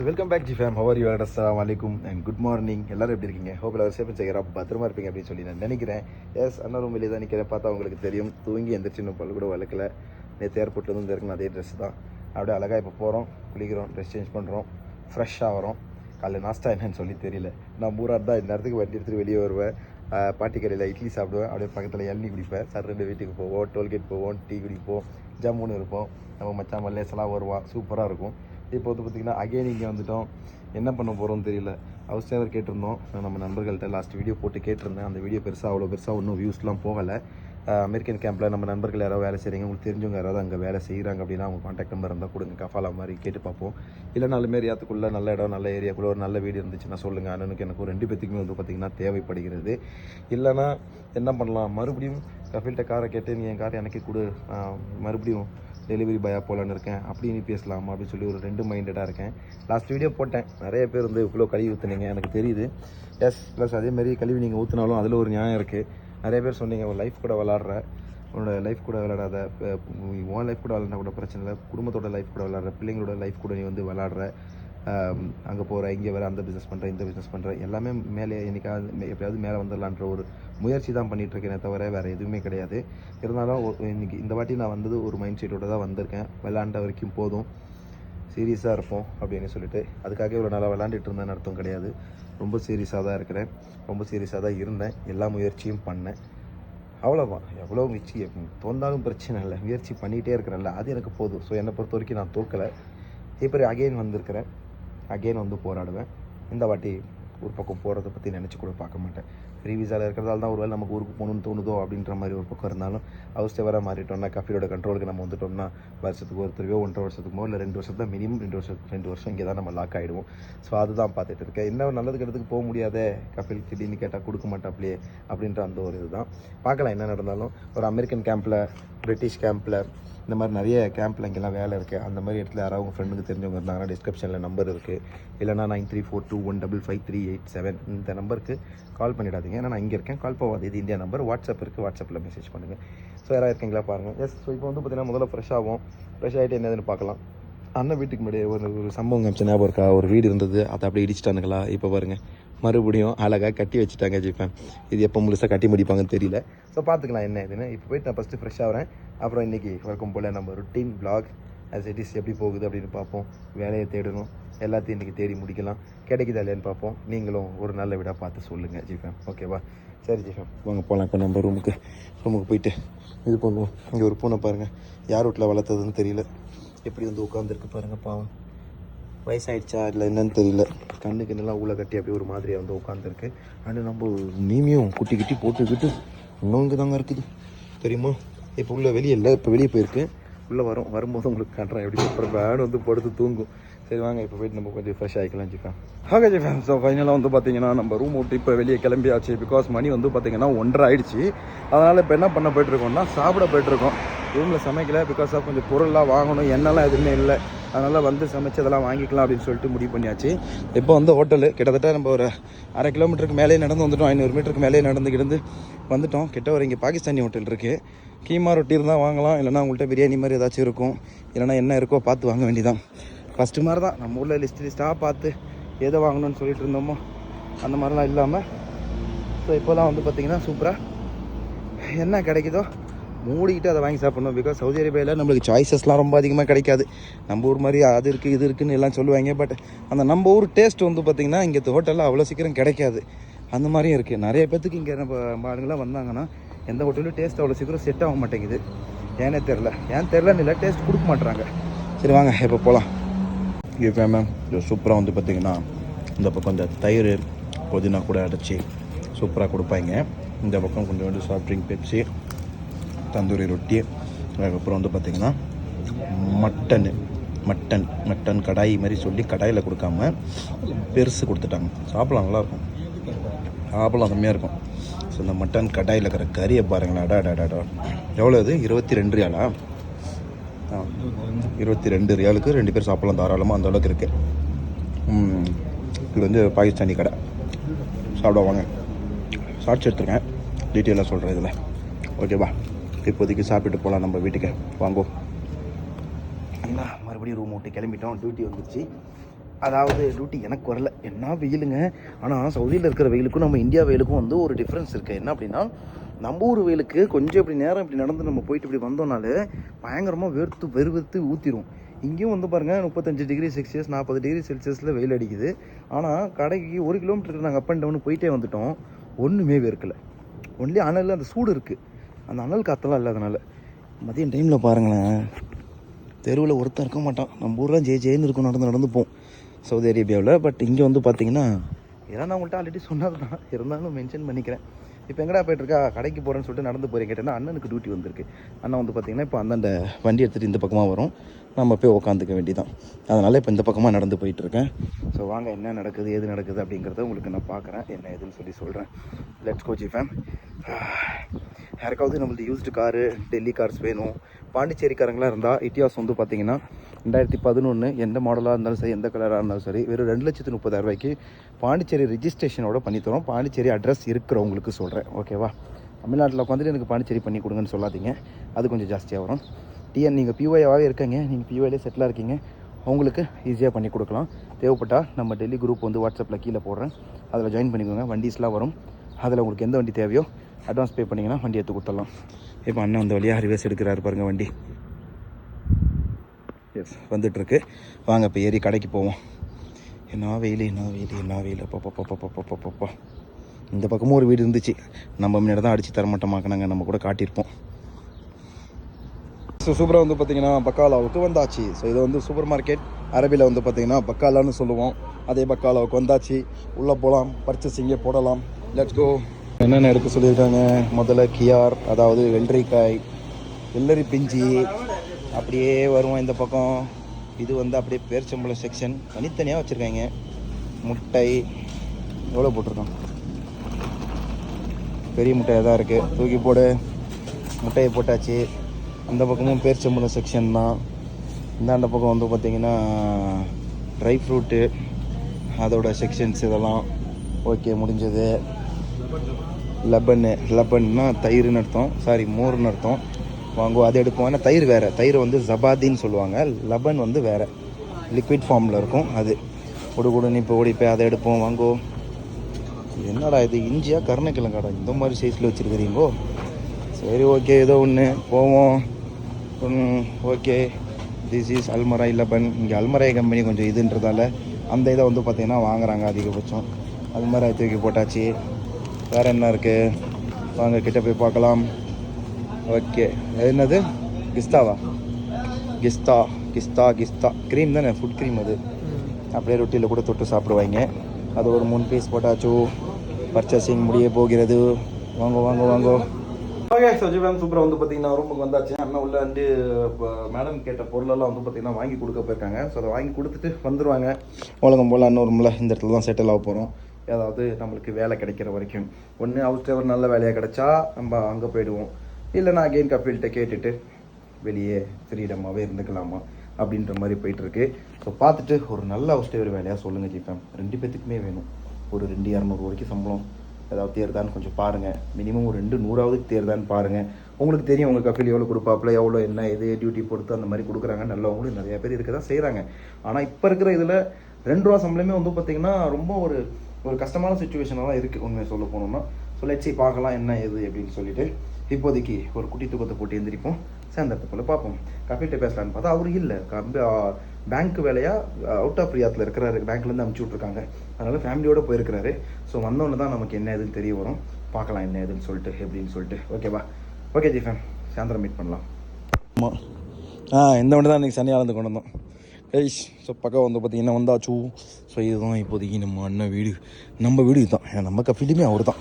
So welcome back G fam how are you அஸ்லாம் வலைக்கும் and good morning எல்லாரும் எப்படி இருக்கீங்க? ஹோப் எல்லாரும் சேஃப் செய்கிறா பத்திரமா இருப்பீங்க அப்படின்னு சொல்லி நான் நினைக்கிறேன். எஸ் அண்ணா ரூம் வெளியே தான் நிற்கிறேன் பார்த்தா உங்களுக்கு தெரியும். தூங்கி எந்திரிச்சு இன்னும் பல்லு கூட வளர்க்கல. நேற்று ஏர்போர்ட்லேருந்து வந்து இருக்கணும் அதே ட்ரெஸ் தான். அப்படியே அழகாக இப்போ போகிறோம் குளிக்கிறோம். ட்ரெஸ் சேஞ்ச் பண்ணுறோம் ஃப்ரெஷ்ஷாக வரோம். காலைல நாஸ்டா என்னன்னு சொல்லி தெரியல. நான் மூரார் தான். இந்த நேரத்துக்கு வண்டி எடுத்துகிட்டு வெளியே வருவேன். பாட்டி கடையில் இட்லி சாப்பிடுவேன். அப்படியே பக்கத்தில் இளநீ குடிப்பேன். சார் ரெண்டு வீட்டுக்கு போவோம். டோல்கேட் போவோம். டீ குடிப்போம். ஜம்முன்னு இருப்போம். நம்ம மச்சான் மல்லேசெல்லாம் வருவான். சூப்பராக இருக்கும். இப்போ வந்து பார்த்திங்கன்னா அகைன் இங்கே வந்துட்டோம். என்ன பண்ண போகிறோம்னு தெரியல. ஹவுஸ் சேவர் கேட்டிருந்தோம். நம்ம நண்பர்கள்ட்ட லாஸ்ட் வீடியோ போட்டு கேட்டிருந்தேன். அந்த வீடியோ பெருசாக அவ்வளோ பெருசாக ஒன்றும் வியூஸ்லாம் போகலை. அமெரிக்கன் கேம்பில் நம்ம நண்பர்கள் யாராவது வேலை செய்கிறீங்க உங்களுக்கு தெரிஞ்சவங்க யாராவது அங்கே வேலை செய்கிறாங்க அப்படின்னா அவங்க காண்டாக்ட் நம்பர் இருந்தால் கொடுங்க. கஃபாலா மாதிரி கேட்டு பார்ப்போம். இல்லை நாலு மேரியாத்துக்குள்ளே நல்ல இடம் நல்ல ஏரியாக்குள்ளே ஒரு நல்ல வீடு இருந்துச்சுன்னா சொல்லுங்கள் அண்ணனுக்கு எனக்கு ஒரு ரெண்டு பேத்துக்குமே வந்து பார்த்திங்கன்னா தேவைப்படுகிறது. இல்லைன்னா என்ன பண்ணலாம்? மறுபடியும் கஃபில்கிட்ட காரை கேட்டு நீ என் காரை எனக்கு கொடு. மறுபடியும் டெலிவரி பாயாக போகலான்னு இருக்கேன். அப்படின்னு பேசலாமா அப்படின்னு சொல்லி ஒரு ரெண்டு மைண்டடாக இருக்கேன். லாஸ்ட் வீடியோ போட்டேன். நிறைய பேர் வந்து இவ்வளோ கழுவி ஊற்றுனீங்க எனக்கு தெரியுது. எஸ் ப்ளஸ் அதேமாரி கழுவி நீங்கள் ஊற்றினாலும் அதில் ஒரு நியாயம் இருக்குது நிறைய பேர் சொன்னீங்க உன் லைஃப் கூட விளாட்ற உன்னோட லைஃப் கூட விளையாடாத. இப்போ உன் லைஃப் கூட விளாண்டா கூட பிரச்சனை இல்லை. குடும்பத்தோட லைஃப் கூட விளாட்ற பிள்ளைங்களோட லைஃப் கூட நீ வந்து விளாட்ற அங்கே போகிற இங்கே வர அந்த பிஸ்னஸ் பண்ணுறேன் இந்த பிஸ்னஸ் பண்ணுறேன் எல்லாமே மேலே என்னைக்காவது எப்படியாவது மேலே வந்துடலான்ற ஒரு முயற்சி தான் பண்ணிகிட்ருக்கேனே தவிர வேறு எதுவுமே கிடையாது. இருந்தாலும் ஒ- இன்னைக்கு இந்த வாட்டி நான் வந்தது ஒரு மைண்ட் செட்டோடு தான் வந்திருக்கேன். விளாண்ட வரைக்கும் போதும். சீரியஸாக இருப்போம் அப்படின்னு சொல்லிட்டு அதுக்காக இவ்வளோ நாளாக விளாண்டுட்டு இருந்தேன்னு அர்த்தம் கிடையாது. ரொம்ப சீரியஸாக தான் இருக்கிறேன். ரொம்ப சீரியஸாக தான் இருந்தேன். எல்லா முயற்சியும் பண்ணேன். அவ்வளோதான் எவ்வளோ முயற்சி தோந்தாலும் பிரச்சனை இல்லை. முயற்சி பண்ணிகிட்டே இருக்கிறேன்ல. அது எனக்கு போதும். ஸோ என்னை பொறுத்த வரைக்கும் நான் தோற்கலை இப்போ அகெயின் வந்திருக்கிறேன். அகெயின் வந்து போராடுவேன். இந்த வாட்டி ஒரு பக்கம் போகிறத பற்றி நினச்சி கூட பார்க்க மாட்டேன். ஃப்ரீ விசாவில் இருக்கிறதால தான் ஒருவேளை நமக்கு ஊருக்கு போகணும்னு தோணுதோ அப்படின்ற மாதிரி ஒரு பக்கம் இருந்தாலும் ஹவுஸ் சேவராக மாறிட்டோம்னா கஃபீரோட கண்ட்ரோலுக்கு நம்ம வந்துட்டோம்னா வருஷத்துக்கு ஒரு தடவையோ ஒன்றரை வருஷத்துக்குமோ இல்லை ரெண்டு வருஷம் தான் மினிமம் ரெண்டு வருஷம் ரெண்டு வருஷம் இங்கே தான் நம்ம லாக் ஆகிடுவோம் ஸோ அதுதான் பார்த்துட்டு இருக்கேன். என்ன நல்லது கெட்டதுக்கு போக முடியாதே? கஃபில் திடீர்னு கேட்டால் கொடுக்க மாட்டாப்லையே அப்படின்ற அந்த ஒரு இதுதான். பார்க்கலாம் என்ன நடந்தாலும். ஒரு அமெரிக்கன் கேம்பில் பிரிட்டிஷ் கேம்பில் இந்த மாதிரி நிறைய கேம்பில் இங்கெல்லாம் வேலை இருக்குது அந்த மாதிரி இடத்துல யாராவது உங்கள் ஃப்ரெண்டுக்கு தெரிஞ்சவங்க இருந்தாங்கன்னா டிஸ்கிரிப்ஷனில் நம்பர் இருக்குது இல்லைனா nine three four two one double five three eight seven இந்த நம்பருக்கு கால் பண்ணிடாதீங்க. ஏன்னா நான் இங்கே இருக்கேன். கால் போகாது. இது இந்தியா நம்பர் வாட்ஸ்அப் இருக்குது வாட்ஸ்அப்பில் மெசேஜ் பண்ணுங்கள் ஸோ யாராவது இருக்கீங்களா பாருங்கள் எஸ் ஸோ இப்போ வந்து பார்த்தீங்கன்னா முதல்ல ஃப்ரெஷ் ஆகும் ஃப்ரெஷ் ஆகிட்டு என்னதுன்னு பார்க்கலாம். அண்ணன் வீட்டுக்கு முன்னாடி ஒரு ஒரு சம்பவம் காமிச்ச ஞாபகம் இருக்கா? ஒரு வீடு இருந்தது. அதை அப்படியே இடிச்சிட்டானுங்களா இப்போ பாருங்கள் மறுபடியும் அழகாக கட்டி வச்சுட்டாங்க ஜிப்பேன் இது எப்போ முழுசாக கட்டி முடிப்பாங்கன்னு தெரியல. ஸோ பார்த்துக்கலாம் என்ன இதுன்னு. இப்போ போயிட்டு நான் ஃபஸ்ட்டு ஃப்ரெஷ் ஆகிறேன். அப்புறம் இன்றைக்கி வழக்கம் போல் நம்ம routine blog as it is எப்படி போகுது அப்படின்னு பார்ப்போம். வேலையை தேடணும். எல்லாத்தையும் இன்றைக்கி தேடி முடிக்கலாம். கிடைக்குதா இல்லையான்னு பார்ப்போம். நீங்களும் ஒரு நல்ல வீடாக பார்த்து சொல்லுங்கள் ஜிஃபேம் ஓகேவா சரி ஜிஃபேம் வாங்க போகலாம் இப்போ நம்ம ரூமுக்கு ரூமுக்கு போயிட்டு இது பண்ணுவோம். இங்கே ஒரு பூனை பாருங்கள் யார் வீட்டில் வளர்த்ததுன்னு தெரியல. எப்படி வந்து உட்காந்துருக்கு பாருங்கள் பாவம். வயசாயிடுச்சா இல்லை என்னன்னு தெரியல. கண்ணுக்கு நல்லா உள்ள கட்டி அப்படியே ஒரு மாதிரியாக வந்து உட்காந்துருக்கு அண்டு நம்ம மீமியும் குட்டி குட்டி போட்டுக்கிட்டு இன்னும் இங்கே தாங்க இருக்குது. தெரியுமா? இப்போ உள்ளே வெளியே இல்லை இப்போ வெளியே போயிருக்கு. உள்ளே வரும் வரும்போது உங்களுக்கு காட்டுறேன் எப்படி அப்புறம் வேன் வந்து படுத்து தூங்கும். சரி வாங்க இப்போ போயிட்டு நம்ம கொஞ்சம் ஃப்ரெஷ் ஆகிக்கலாம் ஜிஃபா. ஓகே ஜிஃபா. ஸோ ஃபைனலாக வந்து பார்த்தீங்கன்னா நம்ம ரூம் விட்டு இப்போ வெளியே கிளம்பியாச்சு. பிகாஸ் மணி வந்து பார்த்தீங்கன்னா ஒன்றரை ஆயிடுச்சு. அதனால் இப்போ என்ன பண்ண போயிட்டுருக்கோம்னா சாப்பிட போயிட்டுருக்கோம் ரூமில் சமைக்கல பிகாஸ் ஆஃப் கொஞ்சம் பொருள்லாம் வாங்கணும் எண்ணெய்லாம் எதுவுமே இல்லை. அதனால் வந்து சமைச்சு அதெல்லாம் வாங்கிக்கலாம் அப்படின்னு சொல்லிட்டு முடிவு பண்ணியாச்சு. இப்போ வந்து ஹோட்டலு. கிட்டத்தட்ட நம்ம ஒரு அரை கிலோமீட்டருக்கு மேலே நடந்து வந்துட்டோம். ஐநூறு மீட்டருக்கு மேலே நடந்து கிடந்து வந்துட்டோம். கிட்ட ஒரு இங்கே பாகிஸ்தானி ஹோட்டல் இருக்குது கீமா ரொட்டி இருந்தால் வாங்கலாம். இல்லைனா உங்கள்கிட்ட பிரியாணி மாதிரி ஏதாச்சும் இருக்கும். இல்லைனா என்ன இருக்கோ பார்த்து வாங்க வேண்டியதான் ஃபஸ்ட்டு மாதிரி தான் நம்ம ஊரில் லிஸ்ட் லிஸ்ட்டாக பார்த்து எதை வாங்கணும்னு சொல்லிட்டு இருந்தோமோ அந்த மாதிரிலாம் இல்லாமல் ஸோ இப்போலாம் வந்து பார்த்திங்கன்னா சூப்பராக என்ன கிடைக்குதோ மூடிக்கிட்டு அதை வாங்கி சாப்பிடணும். பிகாஸ் சவுதி அரேபியாவில் நம்மளுக்கு சாய்ஸஸ்லாம் ரொம்ப அதிகமாக கிடைக்காது. நம்ம ஊர் மாதிரி அது இருக்குது இது இருக்குதுன்னு எல்லாம் சொல்லுவாங்க. பட் அந்த நம்ம ஊர் டேஸ்ட் வந்து பார்த்திங்கன்னா இங்கே ஹோட்டலில் அவ்வளோ சீக்கிரம் கிடைக்காது. அந்த மாதிரியும் இருக்குது நிறைய பேத்துக்கு இங்கே நம்ம ஆளுங்களாம் வந்தாங்கன்னா எந்த ஹோட்டலும் டேஸ்ட் அவ்வளோ சீக்கிரம் செட் ஆக மாட்டேங்குது. ஏனே தெரில ஏன் தெரிலன்னு இல்லை டேஸ்ட் கொடுக்க மாட்றாங்க. சரி வாங்க இப்போ போகலாம் இப்போ மேம் இது சூப்பராக வந்து பார்த்திங்கன்னா இந்த பக்கம் இந்த தயிர் புதினா கூட அடைச்சி சூப்பராக கொடுப்பாங்க. இந்த பக்கம் கொஞ்சம் வந்து சாஃப்ட் ட்ரிங்க் பெப்சி தந்தூரி ரொட்டி அதுக்கப்புறம் வந்து பார்த்திங்கன்னா மட்டனு மட்டன் மட்டன் கடாய் மாதிரி சொல்லி கடாயில் கொடுக்காம பெருசு கொடுத்துட்டாங்க. சாப்பிடலாம் நல்லாயிருக்கும். சாப்பிடலாம் செம்மையாக இருக்கும். ஸோ இந்த மட்டன் கடாயில் இருக்கிற கறியை பாருங்களேன். அடா அடா அடா எவ்வளோ இது? இருபத்தி ரெண்டு ரியாலா? ஆ இருபத்தி ரெண்டு ரியாலுக்கு ரெண்டு பேர் சாப்பிடலாம் தாராளமாக அந்த அளவுக்கு இருக்குது இது வந்து பாகிஸ்தானி கடை. சாப்பிடுவாங்க சாட்சி எடுத்துருக்கேன். டீட்டெயிலாக சொல்கிறேன் இதில். ஓகேவா இப்போதைக்கு சாப்பிட்டு போகலாம் நம்ம வீட்டுக்கு. வாங்கோ. என்ன மறுபடியும் ரூம் விட்டு கிளம்பிட்டோம். டியூட்டி வந்துருச்சு. அதாவது டியூட்டி எனக்கு வரல. என்ன வெயிலுங்க? ஆனால் சவுதியில் இருக்கிற வெயிலுக்கும் நம்ம இந்தியா வெயிலுக்கும் வந்து ஒரு டிஃப்ரென்ஸ் இருக்குது என்ன அப்படின்னா நம்ம ஊர் வெயிலுக்கு கொஞ்சம் இப்படி நேரம் இப்படி நடந்து நம்ம போயிட்டு இப்படி வந்தோம்னாலே பயங்கரமாக வெறுத்து வெறுவெறுத்து ஊற்றிடும் இங்கேயும் வந்து பாருங்கள் முப்பத்தஞ்சு டிகிரி செல்சியஸ் நாற்பது டிகிரி செல்சியஸில் வெயில் அடிக்குது. ஆனால் கடைக்கு ஒரு கிலோமீட்டருக்கு நாங்கள் அப் அண்ட் டவுன் போயிட்டே வந்துட்டோம். ஒன்றுமே வெறுக்கலை ஒன்லி அனலில் அந்த சூடு இருக்குது அந்த அனல் காற்றெல்லாம் இல்லாதனால மதியம் டைமில் பாருங்களேன். தெருவில் ஒருத்தன் இருக்க மாட்டான். நம்ம ஊரெலாம் ஜே ஜேன்னு இருக்கும் நடந்து நடந்து போவோம். சவுதி அரேபியாவில். பட் இங்கே வந்து பார்த்தீங்கன்னா இதெல்லாம் நான் உங்கள்கிட்ட ஆல்ரெடி சொன்னது தான் இருந்தாலும் மென்ஷன் பண்ணிக்கிறேன். இப்போ எங்கடா போயிட்டுருக்கா? கடைக்கு போகிறேன்னு சொல்லிட்டு நடந்து போகிறேன் கேட்டேன்னா அண்ணனுக்கு டியூட்டி வந்திருக்கு. அண்ணன் வந்து பார்த்தீங்கன்னா இப்போ அந்த வண்டி எடுத்துகிட்டு இந்த பக்கமாக வரும். நம்ம போய் உக்காந்துக்க வேண்டியதான் அதனால் இப்போ இந்த பக்கமாக நடந்து போயிட்டுருக்கேன். ஸோ வாங்க என்ன நடக்குது எது நடக்குது அப்படிங்கிறத உங்களுக்கு நான் பார்க்குறேன் என்ன ஏதுன்னு சொல்லி சொல்கிறேன் லெட்ஸ் கோச்சி ஃபேம் ah, யாருக்காவது நம்மளுக்கு யூஸ்டு காரு டெல்லி கார்ஸ் வேணும். பாண்டிச்சேரிக்காரங்களாக இருந்தால் இட்டியாஸ் வந்து பார்த்தீங்கன்னா ரெண்டாயிரத்தி பதினொன்று எந்த மாடலாக இருந்தாலும் சரி எந்த கலராக இருந்தாலும் சரி வெறும் ரெண்டு லட்சத்து முப்பதாயிரம் ரூபாய்க்கு பாண்டிச்சேரி ரிஜிஸ்ட்ரேஷனோட பண்ணித்தரோம் பாண்டிச்சேரி அட்ரஸ் இருக்கிறவங்களுக்கு சொல்கிறேன் ஓகேவா தமிழ்நாட்டில் உட்காந்துட்டு எனக்கு பாண்டிச்சேரி பண்ணி கொடுங்கன்னு சொல்லாதீங்க. அது கொஞ்சம் ஜாஸ்தியாக வரும். டிஎன் நீங்கள் பிஒயாவே இருக்கீங்க. நீங்கள் பிஒயிலே செட்டிலாக இருக்கீங்க. அவங்களுக்கு ஈஸியாக பண்ணி கொடுக்கலாம். தேவைப்பட்டால் நம்ம டெல்லி குரூப் வந்து வாட்ஸ்அப்பில் கீழே போடுறேன். அதில் ஜாயின் பண்ணிக்கோங்க. வண்டிஸ்லாம் வரும். அதில் உங்களுக்கு எந்த வண்டி தேவையோ அட்வான்ஸ் பே பண்ணிங்கன்னா வண்டி எடுத்து கொடுத்துடலாம். இப்போ அண்ணன் அந்த வழியாக ரிவர்ஸ் எடுக்கிறாரு பாருங்கள் வண்டி. எஸ் வந்துட்டுருக்கு. வாங்க இப்போ ஏறி கடைக்கு போவோம். என்ன வெயில் என்ன வெயில் என்ன வெயில். அப்பப்பப்பப்பப்பப்பப்பா இந்த பக்கமும் ஒரு வீடு இருந்துச்சு. நம்ம முன்னாடி தான் அடித்து தரமாட்டமாக்கினாங்க. நம்ம கூட காட்டியிருப்போம். ஸோ சூப்பராக வந்து பார்த்தீங்கன்னா பக்காலாவுக்கு வந்தாச்சு. ஸோ இது வந்து சூப்பர் மார்க்கெட் அரபியில் வந்து பார்த்தீங்கன்னா பக்காலான்னு சொல்லுவோம். அதே பக்காலாவுக்கு வந்தாச்சு. உள்ளே போகலாம் பர்ச்சேசிங்கே போடலாம். லெட்ஸ் கோ என்னென்ன எடுக்க சொல்லியிருக்காங்க? முதல்ல கியார் அதாவது வெள்ளரிக்காய் வெள்ளரி பிஞ்சி அப்படியே வருவோம் இந்த பக்கம். இது வந்து அப்படியே பேர்ச்சம்பளம் செக்ஷன் தனித்தனியாக வச்சுருக்காங்க. முட்டை எவ்வளோ போட்டிருக்கோம்? பெரிய முட்டையாக தான் இருக்குது தூக்கி போடு. முட்டையை போட்டாச்சு. அந்த பக்கமும் பேர்ச்சம்பளம் செக்ஷன் தான். இந்தாண்ட பக்கம் வந்து பார்த்திங்கன்னா ட்ரை ஃப்ரூட்டு அதோட செக்ஷன்ஸ் இதெல்லாம். ஓகே முடிஞ்சது. லெபன்னு லெபன்னா தயிர்னு அர்த்தம். சாரி மோர்னு அர்த்தம். வாங்குவோம் அது எடுப்போம். ஆனால் தயிர் வேறு. தயிர் வந்து ஜபாதின்னு சொல்லுவாங்க. லெபன் வந்து வேறு. லிக்விட் ஃபார்மில் இருக்கும் அது. கொடு கொடுன்னு இப்போ ஓடி போய் அதை எடுப்போம். வாங்குவோம் என்னடா இது? இஞ்சியா கருணைக்கிழங்காடா? இந்த மாதிரி சைஸில் வச்சுருக்கிறீங்கோ. சரி ஓகே ஏதோ ஒன்று போவோம். ஓகே திஸ் இஸ் அல்மராய் லெபன் இங்கே அல்மராய் கம்பெனி கொஞ்சம் இதுன்றதால அந்த இதை வந்து பார்த்திங்கன்னா வாங்குறாங்க அதிகபட்சம். அல்மராய் தூக்கி போட்டாச்சு. வேறு என்ன இருக்குது வாங்க கிட்ட போய் பார்க்கலாம். ஓகே. என்னது? கிஸ்தாவா? கிஸ்தா கிஸ்தா கிஸ்தா. க்ரீம் தானே? ஃபுட் க்ரீம் அது. அப்படியே ரொட்டியில் கூட தொட்டு சாப்பிடுவாங்க. அது ஒரு மூணு பீஸ் போட்டாச்சு. பர்ச்சேசிங் முடிய போகிறது. வாங்க வாங்க வாங்க. ஓகே சஜி மேம் சூப்பராக வந்து பார்த்தீங்கன்னா ரூமுக்கு வந்தாச்சு. அண்ணன் உள்ள வந்து இப்போ மேடம் கேட்ட பொருளெல்லாம் வந்து பார்த்தீங்கன்னா வாங்கி கொடுக்க போயிருக்காங்க. ஸோ அதை வாங்கி கொடுத்துட்டு வந்துடுவாங்க உலகம் போல் அண்ணன் ரூமில் இந்த இடத்துல தான் செட்டில் ஆக போகிறோம் ஏதாவது நம்மளுக்கு வேலை கிடைக்கிற வரைக்கும். ஒன்று ஹவுஸ் டிரைவர் நல்ல வேலையாக கிடைச்சா நம்ம அங்கே போயிடுவோம். இல்லை நான் அகெயின் கப்பீல்கிட்ட கேட்டுட்டு வெளியே ஃப்ரீடமாகவே இருந்துக்கலாமா அப்படின்ற மாதிரி போயிட்டுருக்கு. ஸோ பார்த்துட்டு ஒரு நல்ல ஹவுஸ் டிரைவர் வேலையாக சொல்லுங்கள் ஜிபேம் ரெண்டு பேத்துக்குமே வேணும். ஒரு ரெண்டு இரநூறு வரைக்கும் சம்பளம் ஏதாவது தேர்தான்னு கொஞ்சம் பாருங்கள் மினிமம் ஒரு ரெண்டு நூறாவது தேர்தான்னு பாருங்கள் உங்களுக்கு தெரியும் உங்கள் கஃபில் எவ்வளோ கொடுப்பாப்புல எவ்வளோ என்ன இது டியூட்டி பொறுத்து அந்த மாதிரி கொடுக்குறாங்க. நல்லவங்களும் நிறையா பேர் இருக்க தான் செய்கிறாங்க ஆனால் இப்போ இருக்கிற இதில் ரெண்டு ரூபா சம்பளமே வந்து பார்த்திங்கன்னா ரொம்ப ஒரு ஒரு கஷ்டமான சுச்சுவேஷனாக தான் இருக்குது உண்மையை சொல்ல போனோம்னா. ஸோ லட்சி பார்க்கலாம் என்ன ஏது அப்படின்னு சொல்லிட்டு இப்போதைக்கு ஒரு குட்டி தூக்கத்தை போட்டு எந்திரிப்போம். சேர்ந்தத்தை பார்ப்போம். கபில்கிட்ட பேசலான்னு பார்த்தா அவரு இல்லை. கம்பி பேங்க் வேலையாக அவுட் ஆஃப் ரியாத்தில் இருக்கிறாரு. பேங்க்லேருந்து அமுச்சு விட்ருக்காங்க அதனால் ஃபேமிலியோடு போயிருக்கிறாரு. ஸோ வந்தோன்னு தான் நமக்கு என்ன ஏதுன்னு தெரிய வரும். பார்க்கலாம் என்ன ஏதுன்னு சொல்லிட்டு எப்படின்னு சொல்லிட்டு. ஓகேவா ஓகே ஜி ஃபேம் சாயந்தரம் மீட் பண்ணலாம். ஆமாம் ஆ இந்த ஒன்று தான் இன்றைக்கி சனியாக வந்து கொண்டு வந்தோம். ஏய் ஸோ பக்கம் வந்து பார்த்தீங்கன்னா வந்தாச்சு. ஸோ இதுதான் இப்போதைக்கு நம்ம அண்ணன் வீடு. நம்ம வீடு இதுதான். ஏன் நம்ம கஃபிலுமே அவர் தான்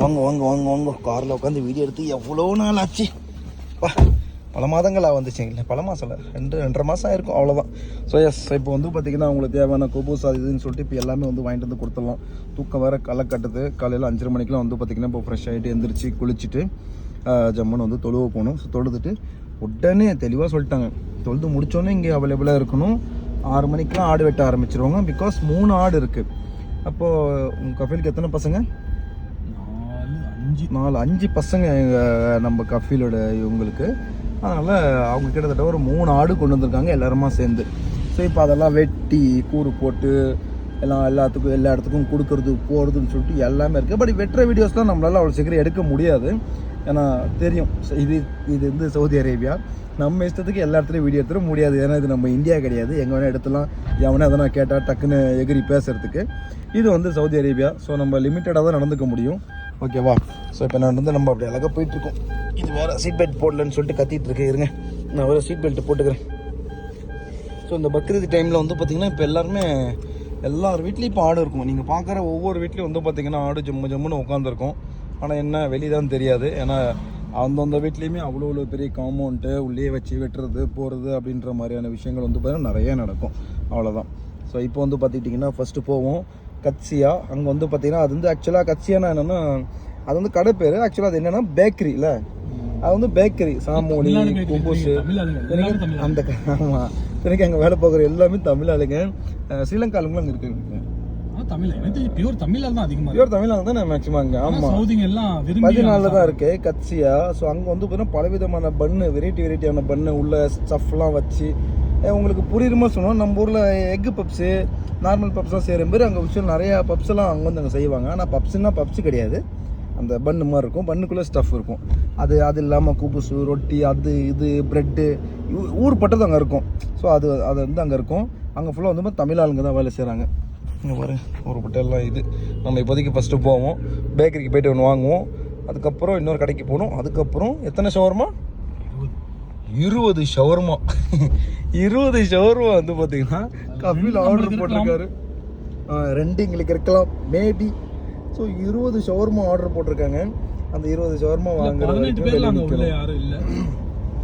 வாங்க வாங்க வாங்க வாங்க. காரில் உட்காந்து வீடியோ எடுத்து எவ்வளோ நாள் ஆச்சு? பா பல மாதங்களாக வந்துச்சு. இல்லை பல மாதம் இல்லை. ரெண்டு ரெண்டரை மாதம் ஆயிருக்கும் அவ்வளோதான் ஸோ எஸ் இப்போ வந்து பார்த்திங்கன்னா அவங்களுக்கு தேவையான கோபூஸ் அது இதுன்னு சொல்லிட்டு இப்போ எல்லாமே வந்து வாங்கிட்டு வந்து கொடுத்துடலாம். தூக்கம் வேறு களை கட்டுது. காலையில் அஞ்சரை மணிக்கெலாம் வந்து பார்த்திங்கன்னா இப்போ ஃப்ரெஷ் ஆகிட்டு எந்திரிச்சு குளிச்சுட்டு ஆஹ், ஜம்முன்னு வந்து தொழுவ போகணும். ஸோ தொழுதுட்டு உடனே தெளிவாக சொல்லிட்டாங்க. தொழுது முடிச்சோன்னே இங்கே அவைலபிளாக இருக்கணும். ஆறு மணிக்கெலாம் ஆடு வெட்ட ஆரம்பிச்சிருவாங்க. பிகாஸ் மூணு ஆடு இருக்குது அப்போது உங்கள் கஃபீலுக்கு எத்தனை பசங்க? நாலு அஞ்சு. நாலு அஞ்சு பசங்க எங்கள் நம்ம கஃபீலோட இவங்களுக்கு. அதனால் அவங்க கிட்டத்தட்ட ஒரு மூணு ஆடு கொண்டு வந்திருக்காங்க எல்லாருமா சேர்ந்து. ஸோ இப்போ அதெல்லாம் வெட்டி கூறு போட்டு எல்லாம் எல்லாத்துக்கும் எல்லா இடத்துக்கும் கொடுக்கறது போகிறதுன்னு சொல்லிட்டு எல்லாமே இருக்குது பட் வெட்டுற வீடியோஸ்லாம் நம்மளால அவ்வளோ சீக்கிரம் எடுக்க முடியாது. ஏன்னா தெரியும். இது இது வந்து சவுதி அரேபியா. நம்ம இஷ்டத்துக்கு எல்லா இடத்துலையும் வீடியோ எடுத்துட முடியாது. ஏன்னா இது நம்ம இந்தியா கிடையாது. எங்கே வேணால் எடுத்துலாம் எவனே எதனா கேட்டால் டக்குன்னு எகிரி பேசுகிறதுக்கு இது வந்து சவுதி அரேபியா. ஸோ நம்ம லிமிட்டடாக தான் நடந்துக்க முடியும். ஓகேவா ஸோ இப்போ நான் வந்து நம்ம அப்படி அழகாக போயிட்டுருக்கோம். இது வேறு சீட் பெல்ட் போடலன்னு சொல்லிட்டு கத்திட்டு இருக்கேன் இருங்க. நான் வேறு சீட் பெல்ட் போட்டுக்கிறேன். ஸோ இந்த பக்ரீத் டைமில் வந்து பார்த்திங்கன்னா இப்போ எல்லாருமே எல்லார் வீட்லேயும் இப்போ ஆடு இருக்கும்? நீங்கள் பார்க்குற ஒவ்வொரு வீட்லேயும் வந்து பார்த்திங்கன்னா ஆடு ஜம்மு ஜம்முன்னு உட்காந்துருக்கும் ஆனால் என்ன வெளிதான் தெரியாது. ஏன்னா அந்தந்த வீட்லேயுமே அவ்வளோ அவ்வளோ பெரிய காம்பவுண்ட்டு உள்ளே வச்சு வெட்டுறது போகிறது அப்படின்ற மாதிரியான விஷயங்கள் வந்து பார்த்திங்கன்னா நிறைய நடக்கும். அவ்வளோதான் ஸோ இப்போ வந்து பார்த்துக்கிட்டிங்கன்னா ஃபஸ்ட்டு போவோம். கட்சியா அங்கே வந்து பார்த்திங்கன்னா அது வந்து ஆக்சுவலாக கட்சியானா என்னென்னா அது வந்து கடை பேர். ஆக்சுவலாக அது என்னென்னா பேக்கரி இல்லை? அது வந்து பேக்கரி சாமோனி குபுசு அந்த ஆமாம் எனக்கு அங்கே வேலை பார்க்குற எல்லாமே தமிழ் ஆளுங்க. அஹ் ஸ்ரீலங்காலுங்களும் அங்கே இருக்குங்க. தமிழ் எனக்கு பியூர் தமிழ் தான் அதிகமா இருக்கு பியூர் தமிழ் ஆளுங்க தான் மேக்ஸிமம் அங்கே ஆமாம் சவுதிங்க எல்லாம் விரும்பி பதினாலில் தான் இருக்கு கட்சியா? ஸோ அங்கே வந்து பார்த்தீங்கன்னா பலவிதமான பன்னு வெரைட்டி வெரைட்டியான பன்னு உள்ள ஸ்டஃப்லாம் வச்சு. உங்களுக்கு புரியுற மாதிரி சொன்னோம்? நம்ம ஊரில் எக்கு பப்ஸு நார்மல் பப்ஸ்லாம் செய்கிற மாதிரி அங்கே விஷயம் நிறையா பப்ஸ் எல்லாம் அங்கே வந்து அங்கே செய்வாங்க. ஆனால் பப்ஸ்னா பப்ஸ் கிடையாது. அந்த பன்னு மாதிரி இருக்கும். பண்ணுக்குள்ளே ஸ்டஃப் இருக்கும். அது அது இல்லாமல் குபுசு ரொட்டி அது இது ப்ரெட்டு ஊர் பட்டது அங்கே இருக்கும். ஸோ அது அது வந்து அங்கே இருக்கும். அங்கே ஃபுல்லாக வந்து தமிழ் ஆளுங்க தான் வேலை செய்கிறாங்க இங்கே பாரு ஒரு பட்டெல்லாம் இது. நம்ம இப்போதைக்கு ஃபஸ்ட்டு போவோம். பேக்கரிக்கு போயிட்டு ஒன்று வாங்குவோம். அதுக்கப்புறம் இன்னொரு கடைக்கு போகணும். அதுக்கப்புறம் எத்தனை ஷவர்மா? இருபது ஷவர்மா. இருபது ஷவர்மா வந்து பார்த்தீங்கன்னா கபில் ஆர்டர் போட்டிருக்காரு. ரெண்டு எங்களுக்கு இருக்கலாம். மேபி ஸோ இருபது ஷவர்மா ஆர்டர் போட்டிருக்காங்க. அந்த இருபது ஷவர்மா வாங்குற பதினெட்டு வரைக்கும் பேர்ல வெளிய அங்க உள்ள நிக்கணும். யாரும் இல்ல.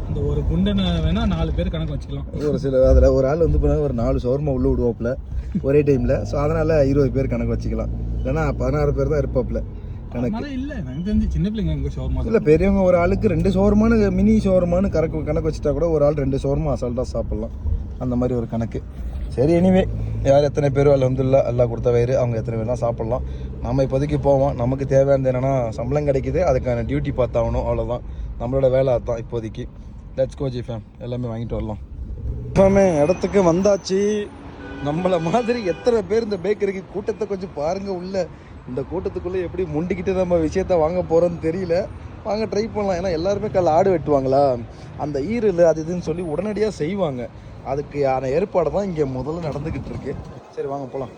அந்த ஒரு குண்டனை வேணா நாலு பேர் கணக்கு வச்சுக்கலாம். ஒரு சில அதில் ஒரு ஆள் வந்து ஒரு நாலு ஷவர்மா உள்ள விடுவாப்புல. ஒரே டைமில் ஸோ அதனால் இருபது பேர் கணக்கு வச்சுக்கலாம். இல்லைன்னா பதினாறு பேர் தான் இருப்பாப்புல. கணக்கு. இல்ல. எனக்கு தெரிஞ்சு சின்ன பிள்ளைங்க அங்க ஷவர்மா இல்லை பெரியவங்க ஒரு ஆளுக்கு ரெண்டு ஷோர்மானு மினி ஷோர்மானு கணக்கு கணக்கு வச்சுட்டா கூட ஒரு ஆள் ரெண்டு ஷோர்மா அசால்ட்டாக சாப்பிட்லாம். அந்த மாதிரி ஒரு கணக்கு. சரி எனிவே யார் எத்தனை பேர் அலமதுல்லா எல்லாம் கொடுத்த வயிறு. அவங்க எத்தனை பேர்லாம் சாப்பிட்லாம். நம்ம இப்போதைக்கு போவோம். நமக்கு தேவையானது என்னென்னா சம்பளம் கிடைக்குது. அதுக்கான டியூட்டி பார்த்தாகணும் அவ்வளோதான் நம்மளோட வேலை அதுதான் இப்போதைக்கு. லெட்ஸ் கோ ஜி ஃபேம் எல்லாமே வாங்கிட்டு வரலாம். ஃபேமே இடத்துக்கு வந்தாச்சு. நம்மளை மாதிரி எத்தனை பேர் இந்த பேக்கரிக்கு கூட்டத்தை கொஞ்சம் பாருங்கள் உள்ள. இந்த கூட்டத்துக்குள்ளே எப்படி முண்டிக்கிட்டு நம்ம விஷயத்த வாங்க போகிறோன்னு தெரியல. வாங்க ட்ரை பண்ணலாம். ஏன்னா எல்லாருமே காலைல ஆடு வெட்டுவாங்களா? அந்த ஈரல் அது இதுன்னு சொல்லி உடனடியாக செய்வாங்க. அதுக்கான ஏற்பாடு தான் இங்கே முதல்ல நடந்துக்கிட்டு இருக்கு. சரி வாங்க போகலாம்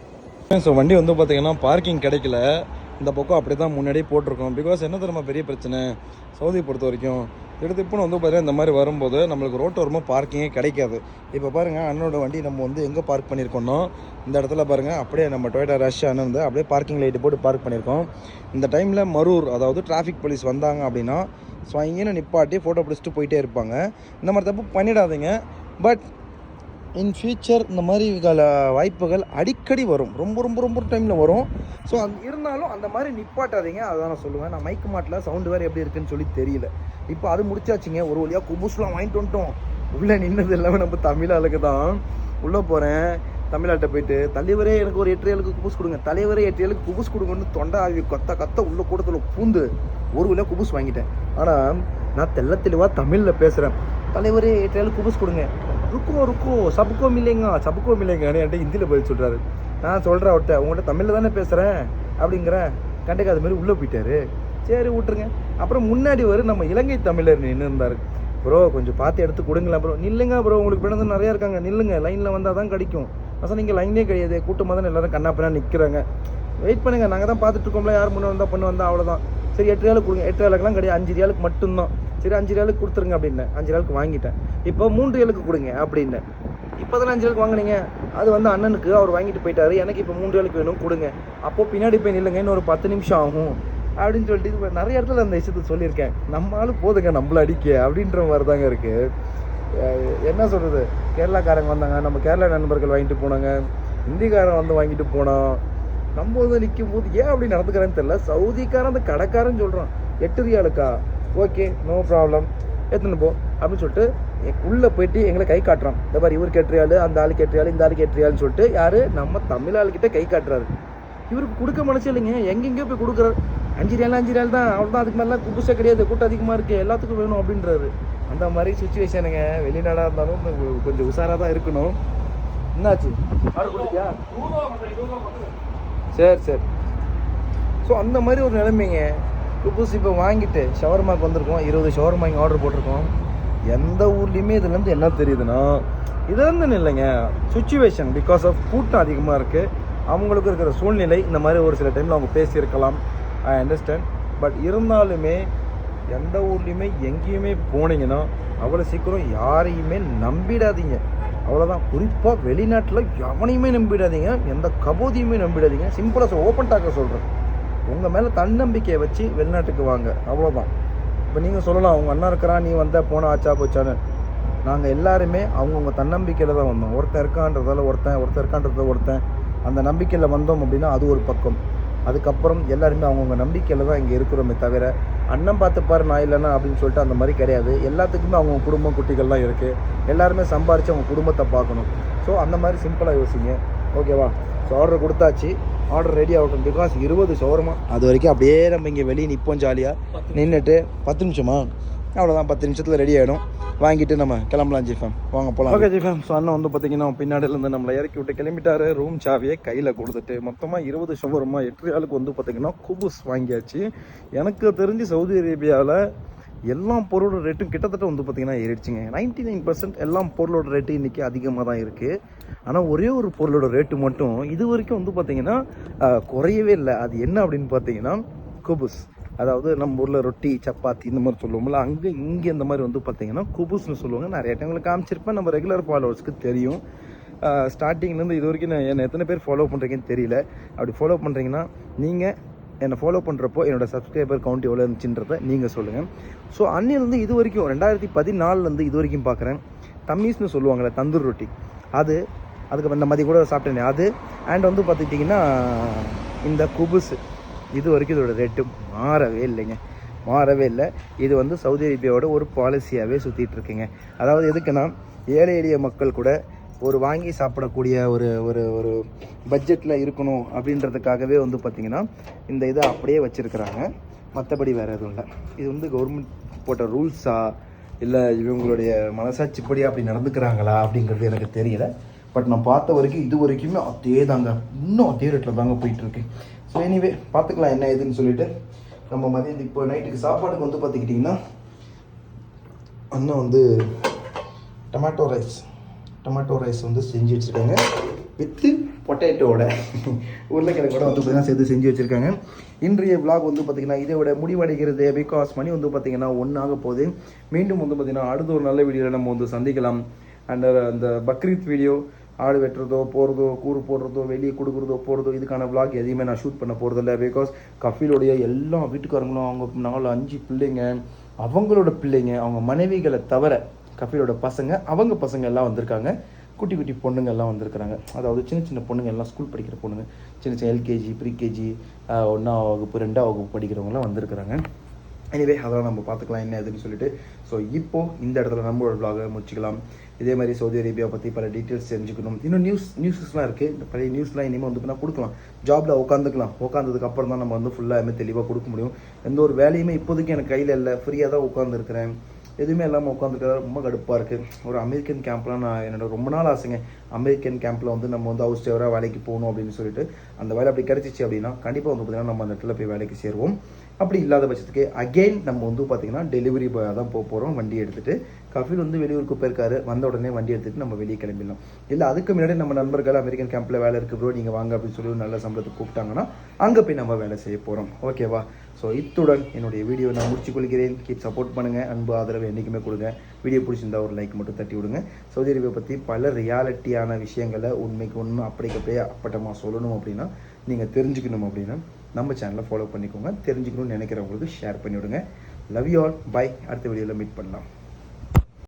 ஸோ வண்டி வந்து பார்த்தீங்கன்னா பார்க்கிங் கிடைக்கல. இந்த பக்கம் அப்படி தான் முன்னாடியே போட்டிருக்கோம். பிகாஸ் என்ன தெரியுமா பெரிய பிரச்சனை? சவுதியை பொறுத்த வரைக்கும் திடுதிப்புன்னு வந்து பார்த்தீங்கன்னா இந்த மாதிரி வரும்போது நம்மளுக்கு ரோட்டோரமாக பார்க்கிங்கே கிடைக்காது. இப்போ பாருங்கள் அண்ணனோட வண்டி நம்ம வந்து எங்கே பார்க் பண்ணியிருக்கோம்னா இந்த இடத்துல பாருங்கள் அப்படியே நம்ம டொயேட்டா ரஷ் அண்ணன் வந்து அப்படியே பார்க்கிங் லைட்டு போட்டு பார்க் பண்ணியிருக்கோம் இந்த டைமில் மரூர் அதாவது டிராஃபிக் போலீஸ் வந்தாங்க அப்படின்னா ஸோ இங்கேன்னு நிப்பாட்டி ஃபோட்டோ பிடிச்சிட்டு போயிட்டே இருப்பாங்க. இந்த மாதிரி தப்பு பண்ணிடாதீங்க. பட் இன் ஃபியூச்சர் இந்த மாதிரி கால வாய்ப்புகள் அடிக்கடி வரும். ரொம்ப ரொம்ப ரொம்ப டைமில் வரும். ஸோ அங்கே இருந்தாலும் அந்த மாதிரி நிப்பாட்டாதீங்க. அதான் நான் சொல்லுவேன். நான் மைக்கு மாட்டில் சவுண்டு வேறு எப்படி இருக்குன்னு சொல்லி தெரியல. இப்போ அது முடிச்சாச்சுங்க. ஒரு வழியாக குபுஸ்லாம் வாங்கிட்டு வந்துட்டோம். உள்ளே நின்னது எல்லாமே நம்ம தமிழ் ஆளுக்கு தான் உள்ளே போகிறேன் தமிழ்நாட்டை போயிட்டு தலைவரே எனக்கு ஒரு எட்டு ஏழுக்கு குபுஸ் கொடுங்க. தலைவரே எட்டு ஏழுக்கு குபுஸ் கொடுங்கன்னு தொண்டை ஆவி கத்த கத்த உள்ள கூட்டத்தில் பூந்து ஒரு வழியாக குபுஸ் வாங்கிட்டேன். ஆனால் நான் தெள்ள தெளிவாக தமிழில் பேசுகிறேன் தலைவரே எட்டு ஏழு குபுஸ் கொடுங்க. ருக்கோ ருக்கோ சபுக்கோ மில்லைங்க சபுக்கோ மில்லைங்கன்னு என்கிட்ட ஹிந்தியில் பதில் சொல்கிறாரு நான் சொல்கிறேன் அவர்கிட்ட உங்கள்கிட்ட தமிழில் தானே பேசுகிறேன் அப்படிங்கிறேன் கண்டுக்காத மாதிரி உள்ளே போயிட்டாரு. சரி விட்டுருங்க. அப்புறம் முன்னாடி வரும் நம்ம இலங்கை தமிழர் நின்று இருந்தார். ப்ரோ கொஞ்சம் பார்த்து எடுத்து கொடுங்களேன் ப்ரோ. நில்லுங்க ப்ரோ உங்களுக்கு பிறந்த நிறையா இருக்காங்க. நில்லுங்க. லைனில் வந்தால் தான் கிடைக்கும். அசல் நீங்கள் லைன்லேயே கிடையாது. கூட்டமாக தான் எல்லாரும் கண்ணா நிற்கிறாங்க வெயிட் பண்ணுங்கள் நாங்கள் தான் பார்த்துட்டு இருக்கோம்ல. யார் முன்னே வந்தால் பொண்ணு வந்தால் அவ்வளோதான் சரி எட்டு ஆளுக்கு கொடுங்க. எட்டு ஆளுக்குலாம் கிடையாது. அஞ்சு ஆளுக்கு மட்டும்தான். சரி அஞ்சு ரியாலுக்கு கொடுத்துருங்க அப்படின்னேன் அஞ்சு ரியாலுக்கு வாங்கிட்டேன். இப்போ மூன்று ஏழுக்கு கொடுங்க அப்படின்னேன் இப்போ தானே அஞ்சு ரியாலுக்கு வாங்குனீங்க? அது வந்து அண்ணனுக்கு அவர் வாங்கிட்டு போயிட்டாரு. எனக்கு இப்போ மூன்று ஏழுக்கு வேணும் கொடுங்க. அப்போ பின்னாடி போய் நில்லுங்க இன்னும் ஒரு பத்து நிமிஷம் ஆகும். அப்படின்னு சொல்லிட்டு இது நிறைய இடத்துல அந்த விஷயத்த சொல்லியிருக்கேன். நம்மளாலும் போதுங்க நம்மள அடிக்க அப்படின்ற மாதிரி தாங்க இருக்குது என்ன சொல்கிறது கேரளாக்காரங்க வந்தாங்க நம்ம கேரளா நண்பர்கள் வாங்கிட்டு போனாங்க. ஹிந்திக்காரன் வந்து வாங்கிட்டு போனான். நம்ம வந்து நிற்கும் போது ஏன் அப்படி நடந்துக்கிறேன்னு தெரியல. சவுதிக்காரன் அந்த கடைக்காரன் சொல்கிறான் எட்டு ரியாலுக்கா? ஓகே நோ ப்ராப்ளம் எடுத்துன்னு போ அப்படின்னு சொல்லிட்டு உள்ளே போயிட்டு எங்களை கை காட்டுறான். இந்த மாதிரி இவர் கேட்டுறியாள் அந்த ஆள் கேட்டுறியாள் இந்த ஆள் கேட்டுறியாள்னு சொல்லிட்டு யார்? நம்ம தமிழ் ஆளுக்கிட்ட கை காட்டுறாரு. இவருக்கு கொடுக்க மனசு இல்லைங்க. எங்கெங்கேயோ போய் கொடுக்குறாரு. அஞ்சு ரியால் அஞ்சு ரியால் தான். அவ்வளோதான் அதுக்கு மேலாம் குபுசா கிடையாது. கூட்டம் அதிகமாக இருக்குது எல்லாத்துக்கும் வேணும் அப்படின்றாரு. அந்த மாதிரி சுச்சுவேஷனுங்க வெளிநாடாக இருந்தாலும் கொஞ்சம் உஷாராக தான் இருக்கணும். என்னாச்சு? சரி சரி. ஸோ அந்த மாதிரி ஒரு நிலைமைங்க. குபூஸ் இப்போ வாங்கிட்டு ஷவர்மாக்கு வந்திருக்கோம். இருபது ஷவர்மா இங்கே ஆர்டர் போட்டிருக்கோம். எந்த ஊர்லேயுமே இதுலேருந்து என்ன தெரியுதுன்னா இதுலேருந்து இல்லைங்க. சுச்சுவேஷன் பிகாஸ் ஆஃப் கூட்டம் அதிகமாக இருக்குது அவங்களுக்கு இருக்கிற சூழ்நிலை இந்த மாதிரி ஒரு சில டைமில் அவங்க பேசியிருக்கலாம். ஐ அண்டர்ஸ்டாண்ட் பட் இருந்தாலுமே எந்த ஊர்லேயுமே எங்கேயுமே போனீங்கன்னா அவ்வளோ சீக்கிரம் யாரையுமே நம்பிடாதீங்க. அவ்வளோதான் குறிப்பாக வெளிநாட்டில் எவனையுமே நம்பிடாதீங்க. எந்த கபோதியுமே நம்பிடாதீங்க. சிம்பிளாக ஓப்பன் டாக்க சொல்கிறேன் உங்கள் மேலே தன்னம்பிக்கையை வச்சு வெளிநாட்டுக்கு வாங்க. அவ்வளோதான் இப்போ நீங்கள் சொல்லலாம் அவங்க அண்ணா இருக்கிறான் நீ வந்த போன ஆச்சா போச்சான்னு. நாங்கள் எல்லாருமே அவங்கவுங்க தன்னம்பிக்கையில் தான் வந்தோம். ஒருத்தன் இருக்கான்றதால ஒருத்தன் ஒருத்தன் இருக்கான்றத ஒருத்தன். அந்த நம்பிக்கையில் வந்தோம் அப்படின்னா அது ஒரு பக்கம். அதுக்கப்புறம் எல்லாருமே அவங்கவுங்க நம்பிக்கையில் தான் இங்கே இருக்கிறோமே தவிர அண்ணன் பார்த்துப்பாரு நான் இல்லைன்னா அப்படின்னு சொல்லிட்டு அந்த மாதிரி கிடையாது. எல்லாத்துக்குமே அவங்க குடும்பம் குட்டிகள்லாம் இருக்குது எல்லாருமே சம்பாரித்து அவங்க குடும்பத்தை பார்க்கணும். ஸோ அந்த மாதிரி சிம்பிளாக யோசிங்க. ஓகேவா? ஸோ ஆர்டர் கொடுத்தாச்சு. ஆர்டர் ரெடி ஆகட்டும். பிகாஸ் இருபது ஷவர்மா அது வரைக்கும் அப்படியே நம்ம இங்கே வெளியே நிற்போம் ஜாலியாக நின்றுட்டு பத்து நிமிஷமா? அவ்வளோதான் பத்து நிமிஷத்தில் ரெடி ஆகிடும் வாங்கிட்டு நம்ம கிளம்பலாம் ஜிஃபம். வாங்க போகலாம் ஓகே ஜிஃபம். ஸோ அண்ணன் வந்து பார்த்தீங்கன்னா பின்னாடிலேருந்து நம்மளை இறக்கி விட்டு கிளம்பிட்டாரு. ரூம் சாவியை கையில் கொடுத்துட்டு மொத்தமாக இருபது ஷவர்மா எட்டு ஆளுக்கு வந்து பார்த்தீங்கன்னா குபுஸ் வாங்கியாச்சு. எனக்கு தெரிஞ்சு சவுதி அரேபியாவில் எல்லா பொருளோட ரேட்டும் கிட்டத்தட்ட வந்து பார்த்தீங்கன்னா ஏறிடுச்சுங்க. நைன்டி நைன் பர்சன்ட் எல்லா பொருளோட ரேட்டு இன்றைக்கி அதிகமாக தான் இருக்குது ஆனால் ஒரே ஒரு பொருளோட ரேட்டு மட்டும் இது வரைக்கும் வந்து பார்த்தீங்கன்னா குறையவே இல்லை. அது என்ன அப்படின்னு பார்த்தீங்கன்னா குபுஸ். அதாவது நம்ம ஊரில் ரொட்டி சப்பாத்தி இந்த மாதிரி சொல்லுவோம்ல அங்கே இங்கே இந்த மாதிரி வந்து பார்த்திங்கன்னா குபுஸ்னு சொல்லுவாங்க. நிறைய டைமில் காமிச்சிருப்பேன். நம்ம ரெகுலர் ஃபாலோவர்ஸ்க்கு தெரியும். ஸ்டார்டிங்லேருந்து இது வரைக்கும் நான் என்ன எத்தனை பேர் ஃபாலோ பண்ணுறீங்கன்னு தெரியல. அப்படி ஃபாலோ பண்ணுறீங்கன்னா நீங்கள் என்னை ஃபாலோ பண்ணுறப்போ என்னோட சப்ஸ்கிரைபர் கவுண்ட் எவ்வளோ இருந்துச்சுன்றத நீங்கள் சொல்லுங்கள் ஸோ அன்னிலேருந்து இது வரைக்கும் ரெண்டாயிரத்தி பதினாலுலேருந்து இது வரைக்கும் பார்க்குறேன் தம்மீஸ்னு சொல்லுவாங்களே தந்தூர் ரொட்டி. அது அதுக்கு இந்த மதியம் கூட சாப்பிட்டேனே அது. அண்ட் வந்து பார்த்துக்கிட்டிங்கன்னா இந்த குபுஸ் இது வரைக்கும் இதோட ரேட்டு மாறவே இல்லைங்க. மாறவே இல்லை. இது வந்து சவுதி அரேபியாவோட ஒரு பாலிசியாகவே சுற்றிட்டு இருக்குங்க. அதாவது எதுக்குன்னா ஏழை எளிய மக்கள் கூட ஒரு வாங்கி சாப்பிடக்கூடிய ஒரு ஒரு ஒரு பட்ஜெட்டில் இருக்கணும் அப்படின்றதுக்காகவே வந்து பார்த்திங்கன்னா இந்த இதை அப்படியே வச்சுருக்கிறாங்க. மற்றபடி வேறு எதுவும் இல்லை. இது வந்து கவர்மெண்ட் போட்ட ரூல்ஸா இல்லை இவங்களுடைய மனசாட்சிப்படி அப்படி நடந்துக்கிறாங்களா அப்படிங்கிறது எனக்கு தெரியல. பட் நான் பார்த்த வரைக்கும் இது வரைக்குமே அதே தாங்க. இன்னும் அதே ரேட்டில் தாங்க போயிட்டுருக்கு. ஸோ எனிவே பார்த்துக்கலாம் என்ன ஏதுன்னு சொல்லிட்டு. நம்ம மதியம் இப்போ நைட்டுக்கு சாப்பாடுக்கு வந்து பார்த்துக்கிட்டிங்கன்னா அண்ணன் வந்து டொமேட்டோ ரைஸ் டொமேட்டோ ரைஸ் வந்து செஞ்சு வச்சுருக்காங்க. வித்து பொட்டேட்டோட உருளைக்கிழங்கோட வந்து பார்த்தீங்கன்னா சேர்த்து செஞ்சு வச்சுருக்காங்க. இன்றைய விளாக் வந்து பார்த்திங்கன்னா இதோட முடிவடைகிறது பிகாஸ் மணி வந்து பார்த்திங்கன்னா ஒன்றாக போகுது. மீண்டும் வந்து பார்த்திங்கன்னா அடுத்த ஒரு நல்ல வீடியோவில் நம்ம வந்து சந்திக்கலாம். அண்ட் அந்த பக்ரீத் வீடியோ ஆடு வெட்டுறதோ போகிறதோ கூறு போடுறதோ வெளியே கொடுக்குறதோ போகிறதோ இதுக்கான விளாக் எதையுமே நான் ஷூட் பண்ண போகிறதில்ல பிகாஸ் கஃபீலுடைய எல்லா வீட்டுக்காரங்களும் அவங்க நாலு அஞ்சு பிள்ளைங்க அவங்களோட பிள்ளைங்க அவங்க மனைவிகளை தவிர கபிலோட பசங்க அவங்க பசங்க எல்லாம் வந்திருக்காங்க. குட்டி குட்டி பொண்ணுங்க எல்லாம் வந்திருக்கிறாங்க. அதாவது சின்ன சின்ன பொண்ணுங்க எல்லாம் ஸ்கூல் படிக்கிற பொண்ணுங்க சின்ன சின்ன எல்கேஜி ப்ரீகேஜி ஒன்றாம் வகுப்பு ரெண்டாம் வகுப்பு படிக்கிறவங்கலாம் வந்திருக்கிறாங்க. எனிவே அதெல்லாம் நம்ம பார்த்துக்கலாம் என்ன ஏதுன்னு சொல்லிட்டு. ஸோ இப்போது இந்த இடத்துல நம்மளோட vlog-அ முடிச்சுக்கலாம். இதே மாதிரி சவுதி அரேபியா பற்றி பல டீட்டெயில்ஸ் தெரிஞ்சுக்கணும். இன்னும் நியூஸ் நியூஸஸ்லாம் இருக்குது இந்த பழைய நியூஸ்லாம் இனிமேல் வந்து கொடுக்கலாம். ஜாபில் உட்காந்துக்கலாம் உட்காந்ததுக்கு அப்புறம் தான் நம்ம வந்து ஃபுல்லாக தெளிவாக கொடுக்க முடியும். எந்த ஒரு வேலையுமே இப்போதைக்கு எனக்கு கையில் இல்லை. ஃப்ரீயாக தான் உட்காந்துருக்கிறேன் எதுவுமே இல்லாமல் உட்காந்துருக்கிறது ரொம்ப கடுப்பாக இருக்குது ஒரு அமெரிக்கன் கேம்ப்லாம் நான் என்னோட ரொம்ப நாள் ஆசைங்க. அமெரிக்கன் கேம்ப்பில் வந்து நம்ம வந்து ஹவுஸ் டிரைவராக வேலைக்கு போகணும் அப்படின்னு சொல்லிட்டு அந்த வேலை அப்படி கிடச்சிச்சு அப்படின்னா கண்டிப்பாக வந்து பார்த்திங்கன்னா நம்ம அந்த இடத்துல போய் வேலைக்கு சேருவோம். அப்படி இல்லாத பட்சத்துக்கு அகெயின் நம்ம வந்து பார்த்திங்கன்னா டெலிவரி பாயாக தான் போக போகிறோம் வண்டி எடுத்துகிட்டு கஃபீல் வந்து வெளியூருக்கு போயிருக்காரு. வந்த உடனே வண்டி எடுத்துகிட்டு நம்ம வெளியே கிளம்பிடலாம். இல்லை அதுக்கு முன்னாடி நம்ம நண்பர்கள் அமெரிக்கன் கேம்பில் வேலை இருக்குது ப்ரோ நீங்கள் வாங்க அப்படின்னு சொல்லி நல்ல சம்பளத்துக்கு கூப்பிட்டாங்கன்னா அங்கே போய் நம்ம வேலை செய்ய போகிறோம் ஓகேவா ஸோ இத்துடன் என்னுடைய வீடியோ நான் முடிச்சு கொள்கிறேன் கீப் சப்போர்ட் பண்ணுங்கள் அன்பு ஆதரவு என்றைக்குமே கொடுங்க. வீடியோ பிடிச்சிருந்தா ஒரு லைக் மட்டும் தட்டி விடுங்க. சவுதி அரேபியா பற்றி பல ரியாலிட்டியான விஷயங்களை உண்மைக்கு உண்மை அப்படிக்கு அப்படியே அப்பட்டமாக சொல்லணும் அப்படின்னா நீங்கள் தெரிஞ்சுக்கணும் அப்படின்னா நம்ம சேனலை ஃபாலோ பண்ணிக்கோங்க. தெரிஞ்சுக்கணும்னு நினைக்கிறவங்களுக்கு ஷேர் பண்ணிவிடுங்க. லவ் யூ ஆல் பை அடுத்த வீடியோவில் மீட் பண்ணலாம்.